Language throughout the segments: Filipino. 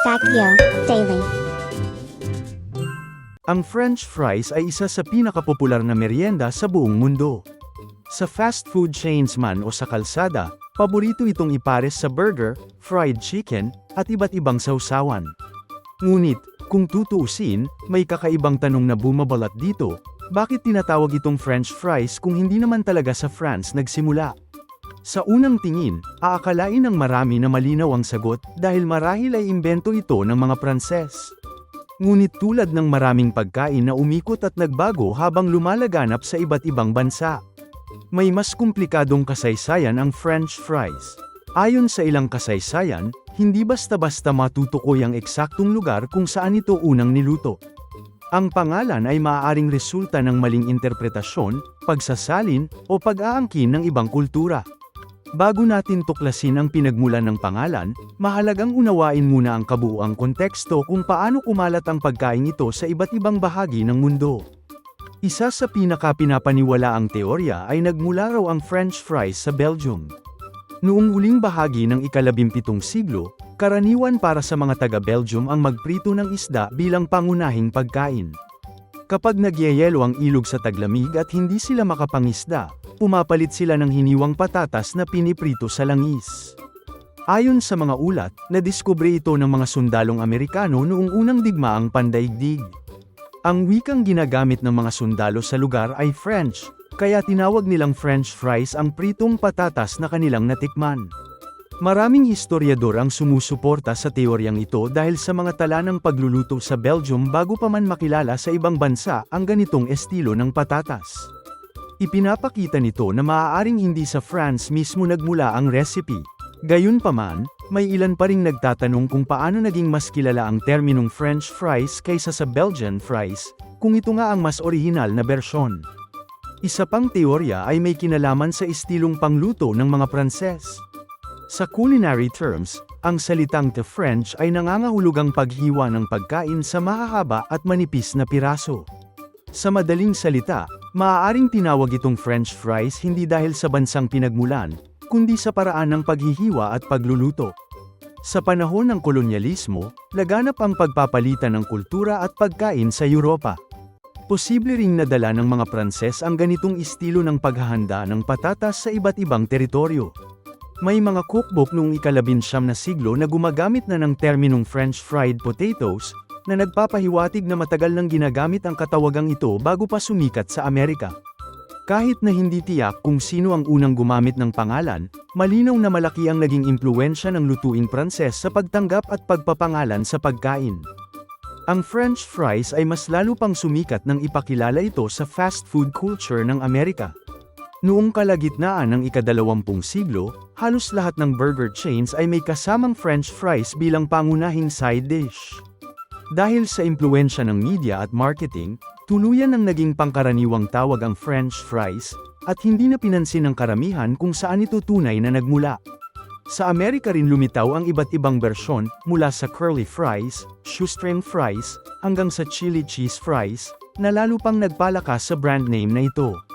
Factio Daily. Ang French fries ay isa sa pinakapopular na merienda sa buong mundo. Sa fast food chains man o sa kalsada, paborito itong ipares sa burger, fried chicken, at iba't ibang sausawan. Ngunit, kung tutuusin, may kakaibang tanong na bumabalat dito, bakit tinatawag itong French fries kung hindi naman talaga sa France nagsimula? Sa unang tingin, aakalain ng marami na malinaw ang sagot dahil marahil ay imbento ito ng mga Pranses. Ngunit tulad ng maraming pagkain na umikot at nagbago habang lumalaganap sa iba't ibang bansa. May mas komplikadong kasaysayan ang French fries. Ayon sa ilang kasaysayan, hindi basta-basta matutukoy ang eksaktong lugar kung saan ito unang niluto. Ang pangalan ay maaaring resulta ng maling interpretasyon, pagsasalin, o pag-aangkin ng ibang kultura. Bago natin tuklasin ang pinagmulan ng pangalan, mahalagang unawain muna ang kabuuang konteksto kung paano kumalat ang pagkain ito sa iba't ibang bahagi ng mundo. Isa sa pinaka-pinapaniwalaang teorya ay nagmula raw ang French fries sa Belgium. Noong huling bahagi ng ikalabimpitong siglo, karaniwan para sa mga taga-Belgium ang magprito ng isda bilang pangunahing pagkain. Kapag nagyayelo ang ilog sa taglamig at hindi sila makapangisda, pumapalit sila ng hiniwang patatas na piniprito sa langis. Ayon sa mga ulat, nadiskubre ito ng mga sundalong Amerikano noong unang digmaang pandaigdig. Ang wikang ginagamit ng mga sundalo sa lugar ay French, kaya tinawag nilang French fries ang pritong patatas na kanilang natikman. Maraming historiador ang sumusuporta sa teoryang ito dahil sa mga tala ng pagluluto sa Belgium bago pa man makilala sa ibang bansa ang ganitong estilo ng patatas. Ipinapakita nito na maaaring hindi sa France mismo nagmula ang recipe. Gayunpaman, may ilan pa ring nagtatanong kung paano naging mas kilala ang terminong French fries kaysa sa Belgian fries, kung ito nga ang mas orihinal na bersyon. Isa pang teorya ay may kinalaman sa istilong pangluto ng mga Pranses. Sa culinary terms, ang salitang te French ay nangangahulugang paghiwa ng pagkain sa mahahaba at manipis na piraso. Sa madaling salita, maaaring tinawag itong French fries hindi dahil sa bansang pinagmulan, kundi sa paraan ng paghihiwa at pagluluto. Sa panahon ng kolonyalismo, laganap ang pagpapalitan ng kultura at pagkain sa Europa. Posible ring nadala ng mga Pranses ang ganitong estilo ng paghahanda ng patatas sa iba't ibang teritoryo. May mga cookbook noong ikalabinsyam na siglo na gumagamit na ng terminong French fried potatoes, na nagpapahiwatig na matagal nang ginagamit ang katawagang ito bago pa sumikat sa Amerika. Kahit na hindi tiyak kung sino ang unang gumamit ng pangalan, malinaw na malaki ang naging impluensya ng lutuing Pranses sa pagtanggap at pagpapangalan sa pagkain. Ang French fries ay mas lalo pang sumikat nang ipakilala ito sa fast food culture ng Amerika. Noong kalagitnaan ng ikadalawampung siglo, halos lahat ng burger chains ay may kasamang French fries bilang pangunahing side dish. Dahil sa impluensya ng media at marketing, tuluyan ang naging pangkaraniwang tawag ang French fries, at hindi na pinansin ng karamihan kung saan ito tunay na nagmula. Sa Amerika rin lumitaw ang iba't ibang bersyon, mula sa curly fries, shoestring fries, hanggang sa chili cheese fries, na lalo pang nagpalakas sa brand name na ito.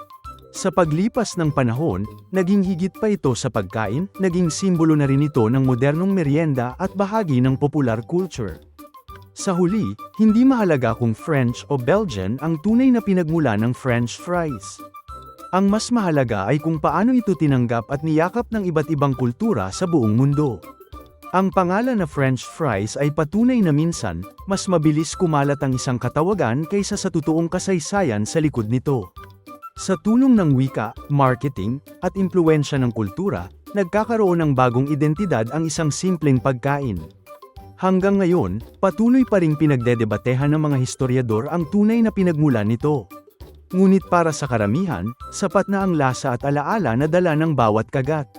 Sa paglipas ng panahon, naging higit pa ito sa pagkain, naging simbolo na rin ito ng modernong merienda at bahagi ng popular culture. Sa huli, hindi mahalaga kung French o Belgian ang tunay na pinagmula ng French fries. Ang mas mahalaga ay kung paano ito tinanggap at niyakap ng iba't ibang kultura sa buong mundo. Ang pangalan na French fries ay patunay na minsan, mas mabilis kumalat ang isang katawagan kaysa sa totoong kasaysayan sa likod nito. Sa tulong ng wika, marketing, at impluensya ng kultura, nagkakaroon ng bagong identidad ang isang simpleng pagkain. Hanggang ngayon, patuloy pa ring pinagdedebatehan ng mga historiador ang tunay na pinagmulan nito. Ngunit para sa karamihan, sapat na ang lasa at alaala na dala ng bawat kagat.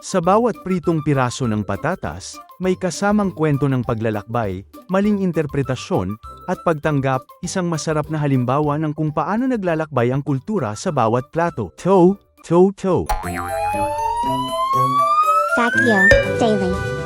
Sa bawat pritong piraso ng patatas, may kasamang kwento ng paglalakbay, maling interpretasyon, at pagtanggap, isang masarap na halimbawa ng kung paano naglalakbay ang kultura sa bawat plato. To, to, to. Factio Daily.